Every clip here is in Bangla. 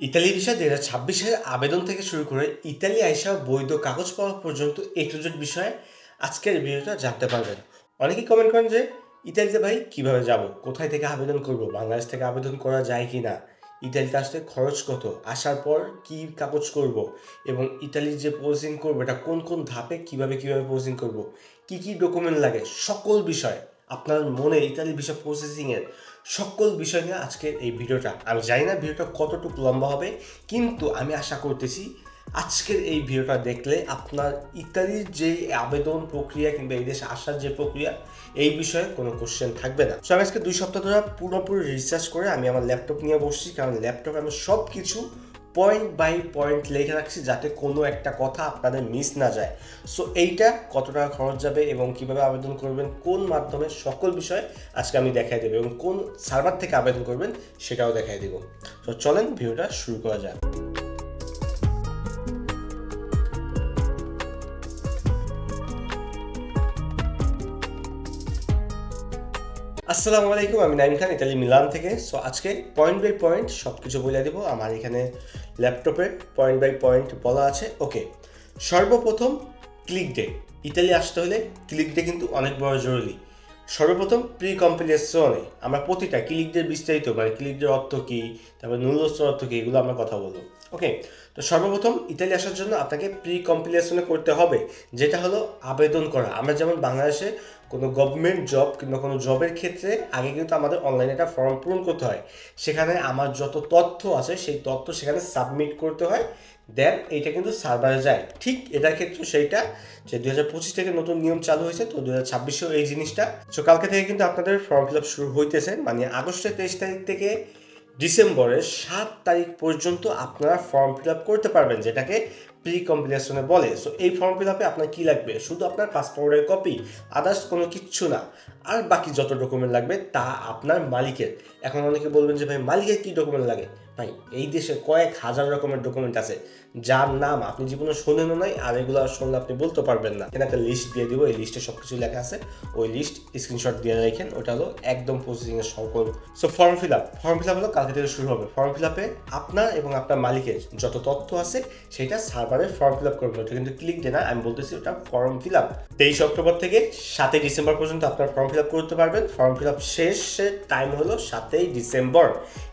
ইতালি ভিসা দুই হাজার ছাব্বিশের আবেদন থেকে শুরু করে ইতালি আইসা বৈধ কাগজ পাওয়া পর্যন্ত এ টু বিষয়ে আজকের ভিডিওটা জানতে পারবেন। অনেকেই কমেন্ট করেন যে, ইতালিতে ভাই, কীভাবে যাব? কোথায় থেকে আবেদন করব? বাংলাদেশ থেকে আবেদন করা যায় কি না? ইতালিতে আসতে খরচ কত? আসার পর কি কাগজ করব? এবং ইতালির যে প্রসেসিং করব, এটা কোন কোন ধাপে কীভাবে কীভাবে প্রসেসিং করব? কি কি ডকুমেন্ট লাগে? সকল বিষয় আপনার মনে ইতালি ভিসা প্রসেসিংয়ের সকল বিষয় নিয়ে আজকের এই ভিডিওটা আমি জানি না ভিডিওটা কতটুকু লম্বা হবে, কিন্তু আমি আশা করতেছি আজকের এই ভিডিওটা দেখলে আপনার ইত্যাদির যে আবেদন প্রক্রিয়া কিংবা এই দেশে আসার যে প্রক্রিয়া, এই বিষয়ে কোনো কোশ্চেন থাকবে না। সো আমি আজকে দুই সপ্তাহ ধরে পুরোপুরি রিসার্চ করে আমি আমার ল্যাপটপ নিয়ে বসছি, কারণ ল্যাপটপে আমি সব কিছু পয়েন্ট বাই পয়েন্ট লিখে রাখছি যাতে কোনো একটা কথা আপনাদের মিস না যায়। সো এইটা কত টাকা খরচ যাবে এবং কীভাবে আবেদন করবেন, কোন মাধ্যমে, সকল বিষয় আজকে আমি দেখাই দেবো এবং কোন সার্ভার থেকে আবেদন করবেন সেটাও দেখাই দেবো। তো চলেন ভিডিওটা শুরু করা যাক। আসসালামু আলাইকুম, আমি নাইম খান, ইতালি, মিলান থেকে। সো আজকে পয়েন্ট বাই পয়েন্ট সব কিছু বলে দেবো। আমার এখানে ল্যাপটপে পয়েন্ট বাই পয়েন্ট বলা আছে, ওকে। সর্বপ্রথম ক্লিক ডে। ইতালি আসতে হলে ক্লিক ডে কিন্তু অনেক বড় জরুরি। সর্বপ্রথম প্রি কম্পিলেশনে আমরা প্রতিটা ক্লিক ডের বিস্তারিত মানে ক্লিক ডের অর্থ কী, তারপর নুলস্ত্র অর্থ কী, এগুলো আমরা কথা বলব। ওকে তো সর্বপ্রথম ইতালি আসার জন্য আপনাকে প্রি কম্পিলেশনে করতে হবে, যেটা হলো আবেদন করা। আমরা যেমন বাংলাদেশে কোনো গভর্নমেন্ট জব কিংবা কোনো জবের ক্ষেত্রে আগে কিন্তু আমাদের অনলাইনে একটা ফর্ম পূরণ করতে হয়। সেখানে আমার যত তথ্য আছে, সেই তথ্য সেখানে সাবমিট করতে হয় দেন এইটা কিন্তু সার্ভারে যায়। ঠিক এটার ক্ষেত্রে সেইটা যে দু হাজার পঁচিশ থেকে নতুন নিয়ম চালু হয়েছে, তো দু হাজার এই জিনিসটা। সো কালকে থেকে কিন্তু আপনাদের ফর্ম ফিল আপ শুরু হইতেছে মানে আগস্টের তেইশ তারিখ থেকে ডিসেম্বরের সাত তারিখ পর্যন্ত আপনারা ফর্ম ফিল আপ করতে পারবেন, যেটাকে প্রি কম্পিলেশনে বলে। সো এই ফর্ম ফিল আপে আপনার কী লাগবে? শুধু আপনার পাসপোর্টের কপি আদার্স কোনো কিচ্ছু না। আর বাকি যত ডকুমেন্ট লাগবে, তা আপনার মালিকের। এখন অনেকে বলবেন যে, ভাই, মালিকের কী ডকুমেন্ট লাগে? ভাই, এই দেশে কয়েক হাজার রকমের ডকুমেন্ট আছে। যার নাম আপনি জীবনে শোনেনও নাই, আর এগুলো শুনলে আপনি বলতে পারবেন না। এখানে একটা লিস্ট দিয়ে দিব, এই লিস্টে সব কিছু লেখা আছে। ওই লিস্ট স্ক্রিনশট দিয়ে রাখেন ওটা হলো একদম প্রসেসিংয়ের সকল। So form fill up form fill up হলো কালকে থেকে শুরু হবে। ফর্ম ফিল আপে আপনার এবং আপনার মালিকের যত তথ্য আছে, সেটা সার্ভারে ফর্ম ফিল আপ করবেন ওটা কিন্তু ক্লিক দে না আমি বলতেছি ওটা ফর্ম ফিল আপ তেইশ অক্টোবর থেকে সাতই ডিসেম্বর পর্যন্ত আপনার ফর্ম ফিল আপ করতে পারবেন। ফর্ম ফিল আপ শেষের টাইম হলো সাতই ডিসেম্বর।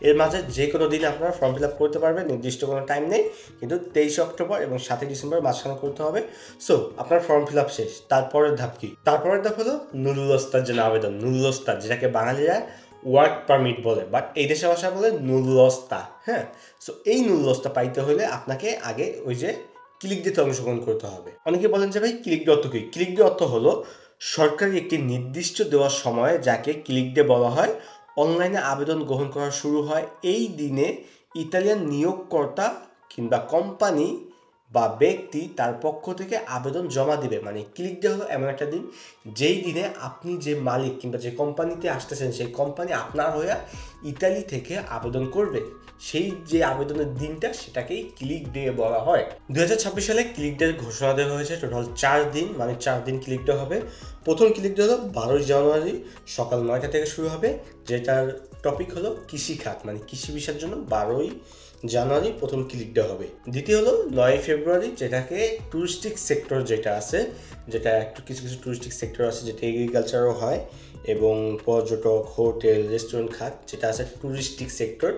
এর মাঝে যে কোনো দিন আপনারা ফর্ম ফিল আপ করতে পারবেন, নির্দিষ্ট কোনো টাইম নেই। কিন্তু তেইশে অক্টোবর এবং সাতই ডিসেম্বর মাঝখানে করতে হবে। সো আপনার ফর্ম ফিল আপ শেষ। তারপরের ধাপ কি? তারপরের ধাপ হলো নুরুলস্তার জন্য আবেদন। নুরুলস্তার যেটাকে বাঙালিরা ওয়ার্ক পারমিট বলে বাট এই দেশের ভাষা বলে নুরুলস্তা হ্যাঁ? সো এই নুরুলস্তা পাইতে হলে আপনাকে আগে ওই যে ক্লিক দিতে অংশগ্রহণ করতে হবে। অনেকে বলেন যে, ভাই ক্লিক ডে অর্থ কি? ক্লিক ডে অর্থ হলো সরকারি একটি নির্দিষ্ট দেওয়ার সময় যাকে ক্লিক ডে বলা হয়। অনলাইনে আবেদন গ্রহণ করা শুরু হয়। এই দিনে ইতালিয়ান নিয়োগকর্তা কিংবা কোম্পানি বা ব্যক্তি তার পক্ষ থেকে আবেদন জমা দিবে। মানে ক্লিক ডে হলো এমন একটা দিন। যেই দিনে আপনি যে মালিক কিংবা যে কোম্পানিতে আসতেছেন, সেই কোম্পানি আপনার হয়ে ইতালি থেকে আবেদন করবে। সেই যে আবেদনের দিনটা সেটাকেই ক্লিক ডে বলা হয়। দুই হাজার ছাব্বিশ সালে ক্লিক ডে ঘোষণা দেওয়া হয়েছে। টোটাল চার দিন মানে চার দিন ক্লিক ডে হবে। প্রথম ক্লিক ডে হলো বারোই জানুয়ারি, সকাল নয়টা থেকে শুরু হবে। যেটার টপিক হলো কৃষিখাত মানে কৃষি বিষয়ের জন্য বারোই জানুয়ারি প্রথম ক্লিক ডে হবে। দ্বিতীয় হলো নয় ফেব্রুয়ারি, যেটাকে টুরিস্টিক সেক্টর যেটা আছে, যেটা একটু কিছু কিছু টুরিস্টিক সেক্টর আছে, যেটা এগ্রিকালচারও হয় এবং পর্যটক, হোটেল রেস্টুরেন্ট খাত, যেটা আছে টুরিস্টিক সেক্টর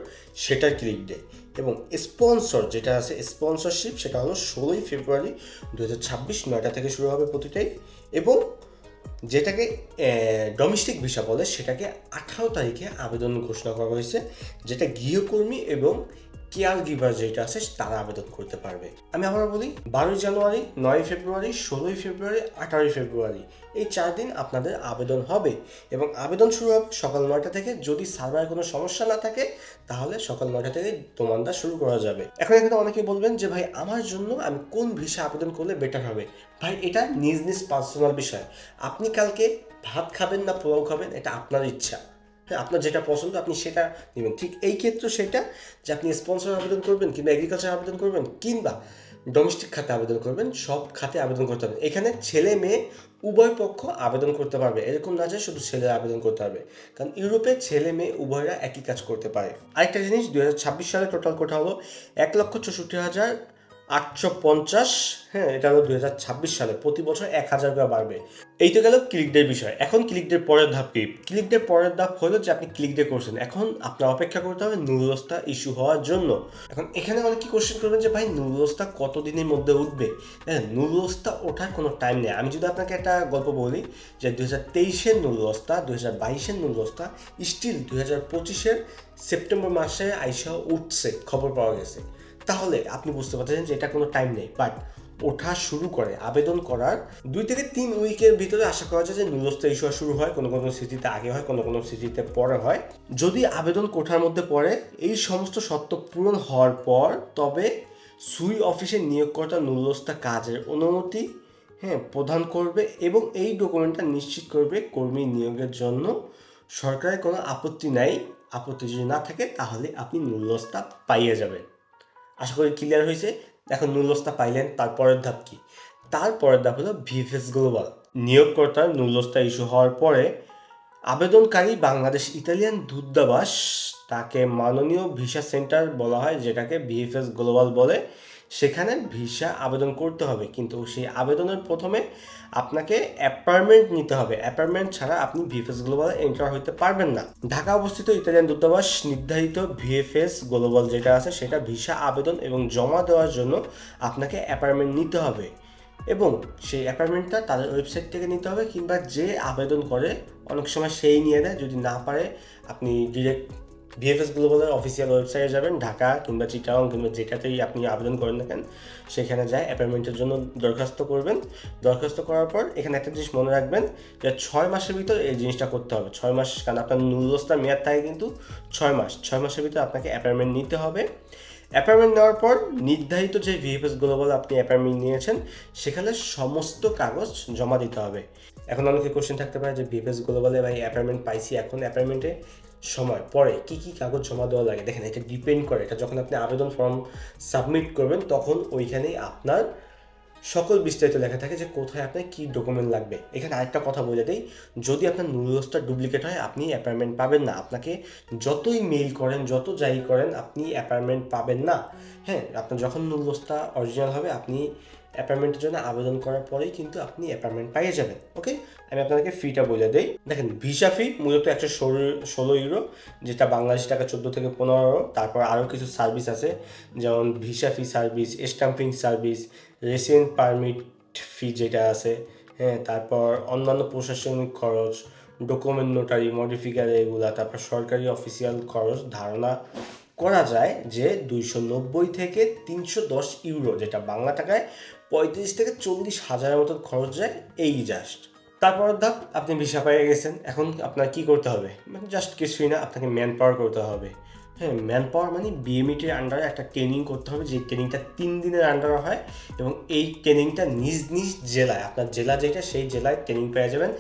সেটার ক্লিক ডে এবং স্পন্সর যেটা আছে স্পন্সরশিপ সেটা হলো ষোলোই ফেব্রুয়ারি দু হাজার ছাব্বিশ নয়টা থেকে শুরু হবে প্রতিটাই এবং যেটাকে ডোমেস্টিক ভিসা বলে, সেটাকে আঠারো তারিখে আবেদন ঘোষণা করা হয়েছে, যেটা গৃহকর্মী এবং কেয়ার গিভার যেটা আছে তারা আবেদন করতে পারবে। আমি আবার বলি, বারোই জানুয়ারি নয় ফেব্রুয়ারি, ষোলোই ফেব্রুয়ারি, আঠারোই ফেব্রুয়ারি, এই চার দিন আপনাদের আবেদন হবে এবং আবেদন শুরু হবে সকাল নয়টা থেকে। যদি সার্ভারে কোনো সমস্যা না থাকে, তাহলে সকাল নয়টা থেকে দোমানদা শুরু করা যাবে। এখন এখানে অনেকে বলবেন যে, ভাই, আমার জন্য আমি কোন ভিসা আবেদন করলে বেটার হবে? ভাই, এটা নিজ নিজ পার্সোনাল বিষয়। আপনি কালকে ভাত খাবেন না পোলাও খাবেন, এটা আপনার ইচ্ছা। আপনার যেটা পছন্দ আপনি সেটা নেবেন। ঠিক এই ক্ষেত্রে সেটা যে আপনি স্পন্সর আবেদন করবেন কিংবা এগ্রিকালচার আবেদন করবেন কিংবা ডোমেস্টিক খাতে আবেদন করবেন, সব খাতে আবেদন করতে হবে। এখানে ছেলে মেয়ে উভয় পক্ষ আবেদন করতে পারবে। এরকম না যে শুধু ছেলে আবেদন করতে হবে কারণ ইউরোপে ছেলে মেয়ে উভয়রা একই কাজ করতে পারে। আরেকটা জিনিস, দুই হাজার ছাব্বিশ সালে টোটাল কোটা হলো এক লক্ষ চৌষট্টি হাজার আটশো পঞ্চাশ হ্যাঁ এটা হলো দুই হাজার ছাব্বিশ সালে। প্রতি বছর এক হাজার করে বাড়বে। এই তো গেল ক্লিক ডের বিষয়। এখন ক্লিক ডের পরের ধাপ কি? ক্লিক ডের পরের ধাপ হলো যে আপনি ক্লিক ডে করছেন। এখন আপনার অপেক্ষা করতে হবে নুরস্তা ইস্যু হওয়ার জন্য। এখন এখানে অনেক কি কোশ্চেন করবেন যে, ভাই নুরস্তা কত দিনের মধ্যে উঠবে? হ্যাঁ নুরস্তা ওঠার কোনো টাইম নেই। আমি যদি আপনাকে একটা গল্প বলি যে দু হাজার তেইশের নুরস্তা দু হাজার বাইশের নুরস্তা স্টিল দু হাজার পঁচিশের সেপ্টেম্বর মাসে আইসা উঠছে, খবর পাওয়া গেছে। তাহলে আপনি বুঝতে পারছেন যে এটা কোনো টাইম নেই। বাট ওঠা শুরু করে, আবেদন করার দুই থেকে তিন উইকের ভিতরে আশা করা যায় যে নুরস্ত ইস্যু শুরু হয়, কোনো কোনো সিটিতে আগে হয়, কোনো কোনো সিটিতে পরে হয়। যদি আবেদন কোঠার মধ্যে পড়ে, এই সমস্ত শর্ত পূরণ হওয়ার পর তবে সুই অফিসের নিয়োগকর্তা নুরস্তা কাজের অনুমতি হ্যাঁ প্রদান করবে এবং এই ডকুমেন্টটা নিশ্চিত করবে কর্মী নিয়োগের জন্য। সরকারের কোনো আপত্তি নাই। আপত্তি যদি না থাকে, তাহলে আপনি নুরস্তা পাইয়ে যাবেন। আশা করি ক্লিয়ার হয়েছে। এখন নুলস্তা পাইলেন তারপরের ধাপ কি? তারপরের ধাপ হলো ভিএফএস গ্লোবাল। নিয়োগকর্তার নুলস্তা ইস্যু হওয়ার পরে আবেদনকারী বাংলাদেশ ইতালিয়ান দূতাবাস, তাকে মাননীয় ভিসা সেন্টার বলা হয়, যেটাকে ভিএফএস গ্লোবাল বলে। সেখানে ভিসা আবেদন করতে হবে। কিন্তু সেই আবেদনের প্রথমে আপনাকে অ্যাপার্টমেন্ট নিতে হবে। অ্যাপার্টমেন্ট ছাড়া আপনি ভিএফএস গ্লোবাল এন্টার হইতে পারবেন না। ঢাকা অবস্থিত ইতালিয়ান দূতাবাস নির্ধারিত ভিএফএস গ্লোবাল যেটা আছে, সেটা ভিসা আবেদন এবং জমা দেওয়ার জন্য আপনাকে অ্যাপার্টমেন্ট নিতে হবে। এবং সেই অ্যাপার্টমেন্টটা তাদের ওয়েবসাইট থেকে নিতে হবে কিংবা যে আবেদন করে, অনেক সময় সেই নিয়ে দেয় যদি না পারে, আপনি ডিরেক্ট ভিএফএস গ্লোবালের অফিসিয়াল ওয়েবসাইটে যাবেন, ঢাকা কিংবা চিটাং কিংবা যেটাতেই আপনি আবেদন করেন না সেখানে যায় অ্যাপয়েন্টমেন্টের জন্য দরখাস্ত করবেন। দরখাস্ত করার পর এখানে একটা জিনিস মনে রাখবেন যে ছয় মাসের ভিতর এই জিনিসটা করতে হবে। ছয় মাস, কারণ আপনার নুরস্তার মেয়াদ থাকে কিন্তু ছয় মাস। ছয় মাসের ভিতর আপনাকে অ্যাপয়েন্টমেন্ট নিতে হবে। অ্যাপয়েন্টমেন্ট নেওয়ার পর নির্ধারিত যে ভিএফএস গ্লোবাল আপনি অ্যাপয়েন্টমেন্ট নিয়েছেন, সেখানে সমস্ত কাগজ জমা দিতে হবে। এখন অনেকে কোশ্চেন থাকতে পারে যে ভিএফএস গ্লোবালে ভাই অ্যাপয়েন্টমেন্ট পাইছি এখন অ্যাপয়েন্টমেন্টে সময়, পরে কি কি কাগজ জমা দেওয়া লাগে, দেখেন এটা ডিপেন্ড করে, এটা যখন আপনি আবেদন ফর্ম সাবমিট করবেন, তখন ওইখানেই আপনার সকল বিস্তারিত লেখা থাকে যে কোথায় আপনার কী ডকুমেন্ট লাগবে। এখানে আরেকটা কথা বলে দেই, যদি আপনার নুরোসটা ডুপ্লিকেট হয়, আপনি অ্যাপয়েন্টমেন্ট পাবেন না। আপনাকে যতই মেইল করেন, যত যাই করেন, আপনি অ্যাপয়েন্টমেন্ট পাবেন না। হ্যাঁ আপনার যখন নুরোসটা অরিজিনাল হবে, আপনি অ্যাপয়েন্টমেন্টের জন্য আবেদন করার পরেই কিন্তু আপনি অ্যাপয়েন্টমেন্ট পাইয়ে যাবেন ওকে আমি আপনাদেরকে ফিটা বলে দিই। দেখেন ভিসা ফি মূলত একশো ষোলো ইউরো যেটা বাংলাদেশ টাকা চোদ্দ থেকে পনেরো, তারপর আরও কিছু সার্ভিস আছে, যেমন visa fee service stamping service resident permit fee যেটা আছে হ্যাঁ? তারপর অন্যান্য প্রশাসনিক খরচ ডকুমেন্ট নোটারি মডিফিকার এগুলা, তারপর সরকারি অফিসিয়াল খরচ ধারণা করা যায় যে দুইশো নব্বই থেকে তিনশো দশ ইউরো যেটা বাংলা টাকায় পঁয়ত্রিশ থেকে চল্লিশ হাজারের মতো খরচ যায় এই জাস্ট তারপর ধাপ, আপনি ভিসা পেয়ে গেছেন। এখন আপনার কি করতে হবে? মানে জাস্ট কিছুই না, আপনাকে ম্যান পাওয়ার করতে হবে। হ্যাঁ ম্যান পাওয়ার মানে বিএমইটির আন্ডারে একটা ট্রেনিং করতে হবে যে ট্রেনিংটা তিন দিনের আন্ডারে হয় এবং এই ট্রেনিংটা নিজ নিজ জেলায়, আপনার জেলা যেটা সেই জেলায় ট্রেনিং পেয়ে যাবেন।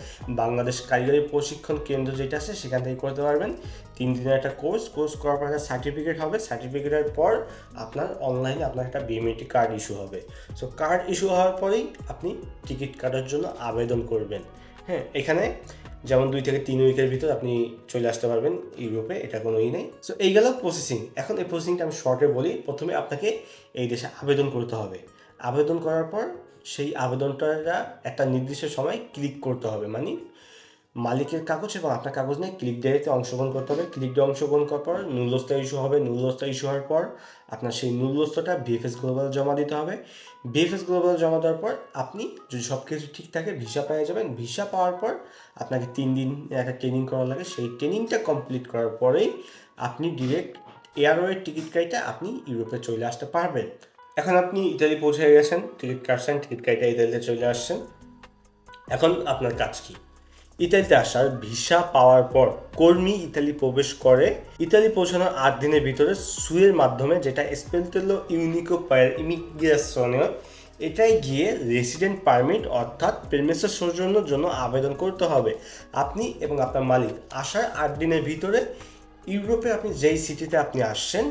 বাংলাদেশ কারিগরি প্রশিক্ষণ কেন্দ্র যেটা আছে সেখান থেকে করতে পারবেন। তিন দিনের একটা কোর্স কোর্স করার পর একটা সার্টিফিকেট হবে সার্টিফিকেটের পর আপনার অনলাইনে আপনার একটা বিএমইটি কার্ড ইস্যু হবে। সো কার্ড ইস্যু হওয়ার পরেই আপনি টিকিট কাটার জন্য আবেদন করবেন। হ্যাঁ এখানে যেমন দুই থেকে তিন উইকের ভিতর আপনি চলে আসতে পারবেন ইউরোপে, এটা কোনো ই নেই। সো এই গেল প্রসেসিং এখন এই প্রসেসিংটা আমি শর্টে বলি। প্রথমে আপনাকে এই দেশে আবেদন করতে হবে। আবেদন করার পর সেই আবেদনটা একটা নির্দিষ্ট সময় ক্লিক করতে হবে। মানে মালিকের কাগজ এবং আপনার কাগজ নিয়ে ক্লিক ডেতে অংশগ্রহণ করতে হবে। ক্লিক ডে অংশগ্রহণ করার পর নুলস্তা ইস্যু হবে। নুলস্তা ইস্যু হওয়ার পর আপনার সেই নুলস্তাটা ভিএফএস গ্লোবাল জমা দিতে হবে। ভিএফএস গ্লোবাল জমা দেওয়ার পর আপনি যদি সব কিছু ঠিক থাকে ভিসা পেয়ে যাবেন। ভিসা পাওয়ার পর আপনাকে তিন দিন একটা ট্রেনিং করা লাগে। সেই ট্রেনিংটা কমপ্লিট করার পরেই আপনি ডিরেক্ট এয়ারওয়ের টিকিট কাইটা আপনি ইউরোপে চলে আসতে পারবেন। এখন আপনি ইতালি পৌঁছে গেছেন। টিকিট কাটছেন। টিকিট কাইটা ইতালিতে চলে আসছেন। এখন আপনার কাজ কি? ইতালিতে আসার ভিসা পাওয়ার পর কর্মী ইতালি প্রবেশ করে। ইতালি পৌঁছানোর আট দিনের ভিতরে সুয়ের মাধ্যমে, যেটা স্পেলতেলো ইউনিকো পায়ের ইমিগ্রেশনে, এটাই গিয়ে রেসিডেন্ট পারমিট অর্থাৎ প্রেমেসের সৌজন্যের জন্য আবেদন করতে হবে। আপনি এবং আপনার মালিক, আসার আট দিনের ভিতরে ইউরোপে আপনি যেই সিটিতে আপনি আসছেন,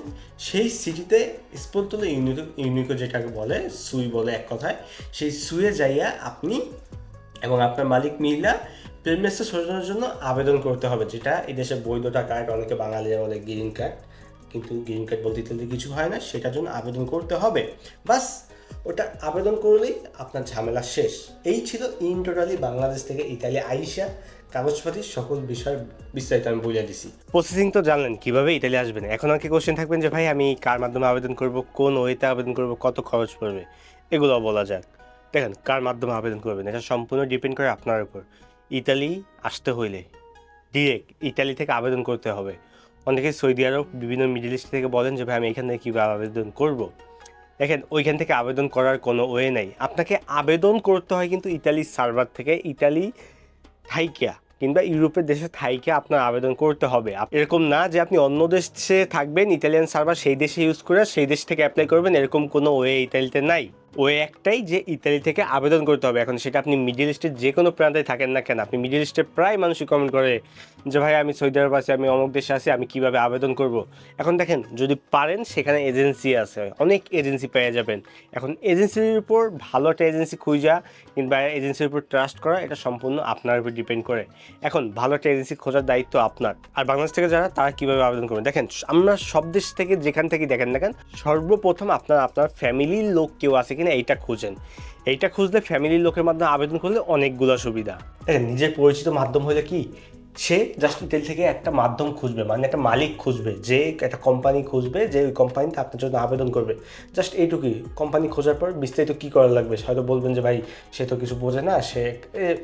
সেই সিটিতে স্পোর্টলে ইউনিকো ইউনিকো যেটাকে বলে, সুই বলে এক কথায়, সেই সুয়ে যাইয়া আপনি এবং আপনার মালিক প্রেমনেসে সরানোর জন্য আবেদন করতে হবে, যেটা এই দেশে বৈধতা কার্ড অনেকে বাঙালিরা বলে গ্রিন কার্ড কিন্তু গ্রিন কার্ড বলতে ইত্যাদি কিছু হয় না, সেটার জন্য আবেদন করতে হবে। বাস, ওটা আবেদন করলেই আপনার ঝামেলা শেষ। এই ছিল ইন টোটালি বাংলাদেশ থেকে ইতালি, আইসা কাগজপাতির সকল বিষয় বিস্তারিত আমি বুঝিয়ে দিছি। প্রসেসিং তো জানলেন, কীভাবে ইতালি আসবেন? এখন আর কি কোশ্চেন থাকবেন যে, ভাই, আমি কার মাধ্যমে আবেদন করব? কোন ওয়েতে আবেদন করব? কত খরচ পড়বে? এগুলো বলা যাক। দেখেন, কার মাধ্যমে আবেদন করবেন? এটা সম্পূর্ণ ডিপেন্ড করে আপনার উপর। ইতালি আসতে হইলে। ডিরেক্ট ইতালি থেকে আবেদন করতে হবে। অনেকে সৌদি আরব, বিভিন্ন মিডিল ইস্ট থেকে বলেন যে, ভাই, আমি এখান থেকে কীভাবে আবেদন করব? দেখেন, ওইখান থেকে আবেদন করার কোনো ওয়ে নাই। আপনাকে আবেদন করতে হয় কিন্তু ইতালির সার্ভার থেকে, ইতালি থাইকিয়া কিংবা ইউরোপের দেশে থাইকে আপনার আবেদন করতে হবে। এরকম না যে আপনি অন্য দেশে থাকবেন, ইতালিয়ান সার্ভার সেই দেশে ইউজ করে সেই দেশ থেকে অ্যাপ্লাই করবেন, এরকম কোনো ওয়ে ইতালিতে নাই। ওয়ে একটাই যে ইতালি থেকে আবেদন করতে হবে। এখন সেটা আপনি মিডিল ইস্টের যে কোনো প্রান্তে থাকেন না কেন, আপনি মিডিল ইস্টে প্রায় মানুষই কমেন্ট করে যে, ভাই, আমি সৌদি আরব আছি, আমি অমুক দেশে আছি, আমি কীভাবে আবেদন করব? এখন দেখেন, যদি পারেন, সেখানে এজেন্সি আছে, অনেক এজেন্সি পেয়ে যাবেন। এখন এজেন্সির উপর ভালো একটা এজেন্সি খুঁজা কিংবা এজেন্সির উপর ট্রাস্ট করা, এটা সম্পূর্ণ আপনার উপর ডিপেন্ড করে। এখন ভালো একটা এজেন্সি খোঁজার দায়িত্ব আপনার। আর বাংলাদেশ থেকে যারা, তারা কীভাবে আবেদন করবেন? দেখেন, আমরা সব দেশ থেকে, যেখান থেকে দেখেন দেখেন সর্বপ্রথম আপনার আপনার ফ্যামিলির লোক কেউ আছে কিনা এইটা খুঁজেন। এইটা খুঁজলে ফ্যামিলির লোকের মাধ্যমে আবেদন করলে অনেকগুলো সুবিধা। নিজের পরিচিত মাধ্যম হলে কি? সে জাস্ট ইটেল থেকে একটা মাধ্যম খুঁজবে মানে একটা মালিক খুঁজবে, যে একটা কোম্পানি খুঁজবে, যে ওই কোম্পানিতে আপনার জন্য আবেদন করবে। জাস্ট এইটুকুই। কোম্পানি খোঁজার পর বিস্তারিত কী করা লাগবে? হয়তো বলবেন যে, ভাই, সে তো কিছু বোঝে না, সে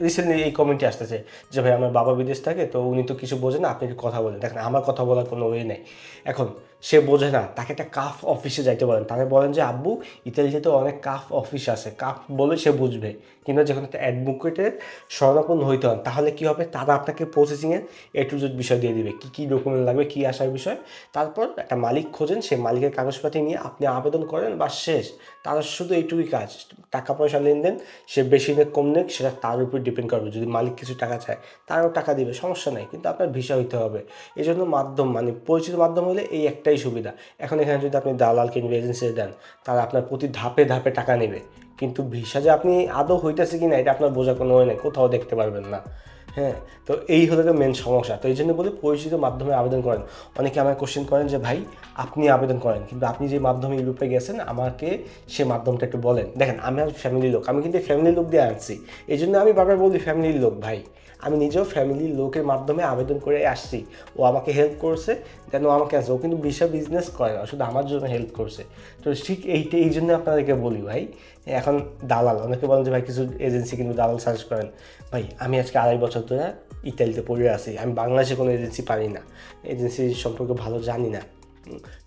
রিসেন্টলি এই কমেন্টে আসতেছে যে, ভাই, আমার বাবা বিদেশ থাকে, তো উনি তো কিছু বোঝে না, আপনি কথা বলেন। দেখেন, আমার কথা বলার কোনো ওয়ে নেই। এখন সে বোঝে না, তাকে একটা কাফ অফিসে যাইতে বলেন। তাকে বলেন যে, আব্বু, ইতালিতে অনেক কাফ অফিস আছে। কাফ বলে সে বুঝবে। কিংবা যখন একটা অ্যাডভোকেটের শরণাপন্ন হইতে হন, তাহলে কি হবে? তারা আপনাকে প্রসেসিংয়ে এ টু জেড বিষয় দিয়ে দিবে। কী কী ডকুমেন্ট লাগবে? কী আসার বিষয়? তারপর একটা মালিক খোঁজেন সেই মালিকের কাগজপাতি নিয়ে আপনি আবেদন করেন বা শেষ। তার শুধু এইটুকুই কাজ। টাকা পয়সা লেনদেন, সে বেশি নেক কম নেক সেটা তার উপর ডিপেন্ড করবে। যদি মালিক কিছু টাকা চায়, তারও টাকা দিবে, সমস্যা নেই। কিন্তু আপনার ভিসা হইতে হবে। এই জন্য মাধ্যম মানে পরিচিত মাধ্যম হলে এই একটাই সুবিধা। এখন এখানে যদি আপনি দালাল কিংবা এজেন্সি দেন তারা আপনার প্রতি ধাপে ধাপে টাকা নেবে। কিন্তু ভিসা যে আপনি আদৌ হইতেছে কি না এটা আপনার বোঝার কোনো ওয়ে নেই, কোথাও দেখতে পারবেন না। হ্যাঁ তো এই হলো মেন সমস্যা। তো এই জন্য বলি পরিচিত মাধ্যমে আবেদন করেন। অনেকে আমায় কোশ্চেন করেন যে, ভাই, আপনি আবেদন করেন। কিন্তু আপনি যে মাধ্যমে ইউরোপে গেছেন, আমাকে সে মাধ্যমটা একটু বলেন। দেখেন, আমি আর ফ্যামিলি লোক, আমি কিন্তু ফ্যামিলি লোক দিয়ে আনছি। এই জন্য আমি বারবার বলি ফ্যামিলির লোক, ভাই। আমি নিজেও ফ্যামিলির লোকের মাধ্যমে আবেদন করে আসছি। ও আমাকে হেল্প করছে দেন ও আমাকে আসছে ও কিন্তু বিশা বিজনেস করে না, শুধু আমার জন্য হেল্প করছে। তো ঠিক এইটা এই জন্য আপনাদেরকে বলি ভাই, এখন দালাল, অনেকে বলেন যে ভাই কিছু এজেন্সি কিন্তু দালাল সার্চ করেন। ভাই, আমি আজকে আড়াই বছর ধরে ইতালিতে পড়ে আছি, আমি বাংলাদেশে কোনো এজেন্সি পারি না। এজেন্সি সম্পর্কে ভালো জানি না।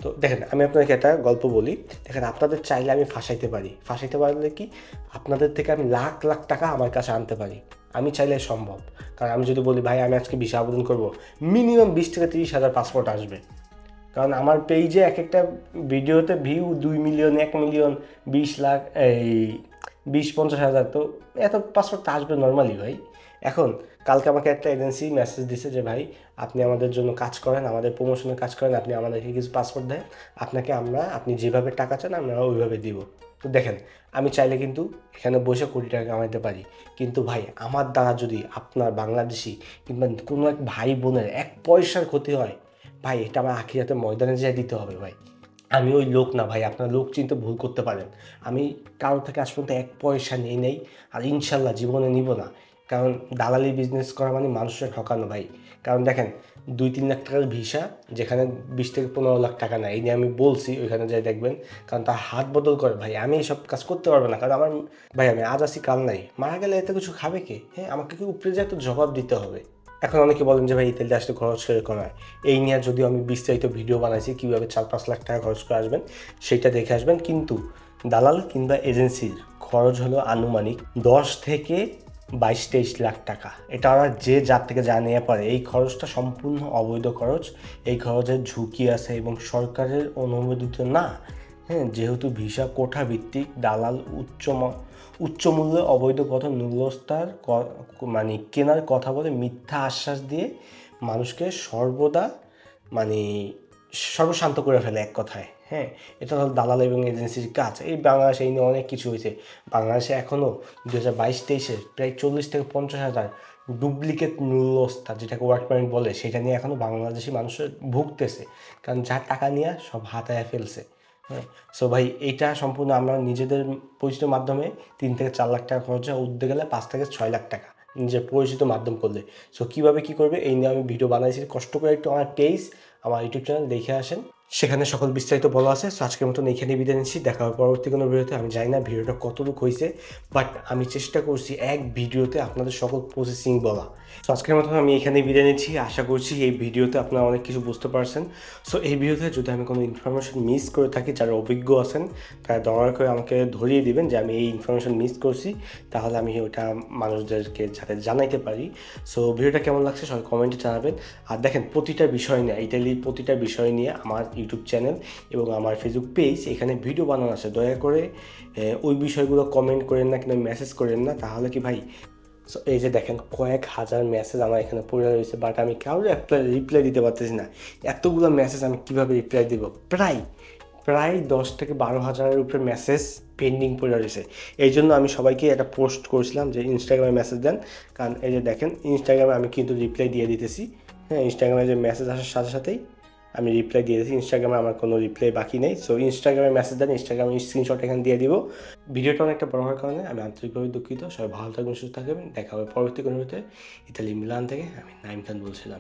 তো দেখেন, আমি আপনাকে একটা গল্প বলি। দেখেন, আপনাদের চাইলে আমি ফাঁসাইতে পারি। ফাঁসাইতে পারলে কি? আপনাদের থেকে আমি লাখ লাখ টাকা আমার কাছে আনতে পারি। আমি চাইলে সম্ভব। কারণ আমি যদি বলি, ভাই, আমি আজকে ভিসা আবেদন করব। মিনিমাম বিশ থেকে তিরিশ হাজার পাসপোর্ট আসবে। কারণ আমার পেজে এক একটা ভিডিওতে ভিউ দুই মিলিয়ন এক মিলিয়ন বিশ লাখ, এই বিশ, পঞ্চাশ হাজার। তো এত পাসপোর্ট তো আসবে নর্মালি ভাই। এখন কালকে আমাকে একটা এজেন্সি মেসেজ দিছে যে, ভাই, আপনি আমাদের জন্য কাজ করেন, আমাদের প্রমোশনের কাজ করেন, আপনি আমাদেরকে কিছু পাসপোর্ট দেন। আপনাকে আমরা, আপনি যেভাবে টাকা চান, আমরা ওইভাবে দিব। তো দেখেন, আমি চাইলে কিন্তু এখানে বসে কোটি টাকা কামাইতে পারি। কিন্তু ভাই, আমার দ্বারা যদি আপনার বাংলাদেশি কিংবা কোনো এক ভাই বোনের এক পয়সার ক্ষতি হয়, ভাই, এটা আমার আখিরাতে ময়দানে যাই দিতে হবে ভাই। আমি ওই লোক না ভাই, আপনার লোক চিনতে ভুল করতে পারেন। আমি কারোর থেকে আজ পর্যন্ত এক পয়সা নিয়ে নেই, আর ইনশাল্লাহ জীবনে নিব না। কারণ দালালি বিজনেস করা মানে মানুষের ঠকানো ভাই। কারণ দেখেন, দুই তিন লাখ টাকার ভিসা, যেখানে বিশ থেকে পনেরো লাখ টাকা নেয়, এই নিয়ে আমি বলছি, ওইখানে যাই দেখবেন। কারণ তার হাত বদল করে, ভাই, আমি এইসব কাজ করতে পারব না। কারণ আমার, ভাই, আমি আজ আসি কাল নাই। মারা গেলে এত কিছু খাবে কে? হ্যাঁ আমাকে কি উপরে যায় তো জবাব দিতে হবে? এখন অনেকে বলেন যে, ভাই, ইতালিতে আসতে খরচ করে কমায় এই নিয়ে যদিও আমি বিস্তারিত ভিডিও বানাইছি, কীভাবে চার পাঁচ লাখ টাকা খরচ করে আসবেন সেইটা দেখে আসবেন। কিন্তু দালাল কিংবা এজেন্সির খরচ হলো আনুমানিক দশ থেকে বাইশ, তেইশ লাখ টাকা। এটা ওরা যে যার থেকে যা নিয়ে পারে, এই খরচটা সম্পূর্ণ অবৈধ খরচ। এই খরচের ঝুঁকি আছে এবং সরকারের অনুমোদিত না। হ্যাঁ যেহেতু ভিসা কোঠা ভিত্তিক দালাল উচ্চ উচ্চ মূল্যে অবৈধ পথ নুলস্তার ক- মানে কেনার কথা বলে মিথ্যা আশ্বাস দিয়ে মানুষকে সর্বদা মানে সর্বশান্ত করে ফেলে এক কথায়। হ্যাঁ এটা হলো দালাল এবং এজেন্সির কাজ। এই বাংলাদেশে এই নিয়ে অনেক কিছু হয়েছে। বাংলাদেশে এখনও দু হাজার বাইশ, তেইশে প্রায় চল্লিশ থেকে পঞ্চাশ হাজার ডুপ্লিকেট মূল্যস্থান, যেটাকে ওয়ার্ক পয়েন্ট বলে, সেটা নিয়ে এখনও বাংলাদেশি মানুষের ভুগতেছে। কারণ যা টাকা নিয়ে সব হাতায় ফেলছে। হ্যাঁ সো ভাই এইটা সম্পূর্ণ আমরা নিজেদের পরিচিত মাধ্যমে তিন থেকে চার লাখ টাকা খরচা উঠতে গেলে পাঁচ থেকে ছয় লাখ টাকা নিজের পরিচিত মাধ্যম করলে। সো কীভাবে কী করবে, এই নিয়ে আমি ভিডিও বানাইছি। কষ্ট করে একটু আমার পেজ আমার ইউটিউব চ্যানেল দেখে আসেন। সেখানে সকল বিস্তারিত বলা আছে সো আজকের মতন এইখানে বিদায় নিচ্ছি। দেখা হবে পরবর্তী কোনো ভিডিওতে। আমি জানি না ভিডিওটা কতটুকু হয়েছে বাট আমি চেষ্টা করছি এক ভিডিওতে আপনাদের সকল প্রসেসিং বলা। সো আজকের মতন আমি এখানে বিদায় নিচ্ছি। আশা করছি এই ভিডিওতে আপনারা অনেক কিছু বুঝতে পারছেন। সো এই ভিডিওতে যদি আমি কোনো ইনফরমেশন মিস করে থাকি, যারা অভিজ্ঞ আছেন, তারা দয়া করে আমাকে ধরিয়ে দিবেন যে আমি এই ইনফরমেশন মিস করছি, তাহলে আমি ওটা মানুষদেরকে যাতে জানাইতে পারি। সো ভিডিওটা কেমন লাগছে, সবাই কমেন্টে জানাবেন। আর দেখেন, প্রতিটা বিষয় নিয়ে ইটালি প্রতিটা বিষয় নিয়ে আমার ইউটিউব চ্যানেল এবং আমার ফেসবুক পেজ এখানে ভিডিও বানানো আছে। দয়া করে ওই বিষয়গুলো কমেন্ট করেন না কিংবা মেসেজ করেন না, তাহলে কি ভাই? সো এই যে দেখেন, কয়েক হাজার মেসেজ আমার এখানে পড়ে রয়েছে বাট আমি কারোর অ্যাপ্লাই রিপ্লাই দিতে পারতেছি না। এতগুলো মেসেজ আমি কীভাবে রিপ্লাই দেব? প্রায় প্রায় দশ থেকে বারো হাজারের উপরে মেসেজ পেন্ডিং পড়ে রয়েছে। এই জন্য আমি সবাইকে একটা পোস্ট করেছিলাম যে ইনস্টাগ্রামে মেসেজ দেন। কারণ এই যে দেখেন ইনস্টাগ্রামে আমি কিন্তু রিপ্লাই দিয়ে দিতেছি। হ্যাঁ ইনস্টাগ্রামে যে মেসেজ আসার সাথে সাথেই আমি রিপ্লাই দিয়ে দিচ্ছি ইনস্টাগ্রামে আমার কোনো রিপ্লাই বাকি নেই। সো ইনস্টাগ্রামে মেসেজ দেন ইনস্টাগ্রামে স্ক্রিনশট এখানে দিয়ে দিব। ভিডিওটা অনেকটা বড় হওয়ার কারণে আমি আন্তরিকভাবে দুঃখিত। সবাই ভালো থাকবেন, সুস্থ থাকবেন। দেখা হবে পরবর্তী কোনো ইতালি, মিলান থেকে আমি নাইম খান বলছিলাম।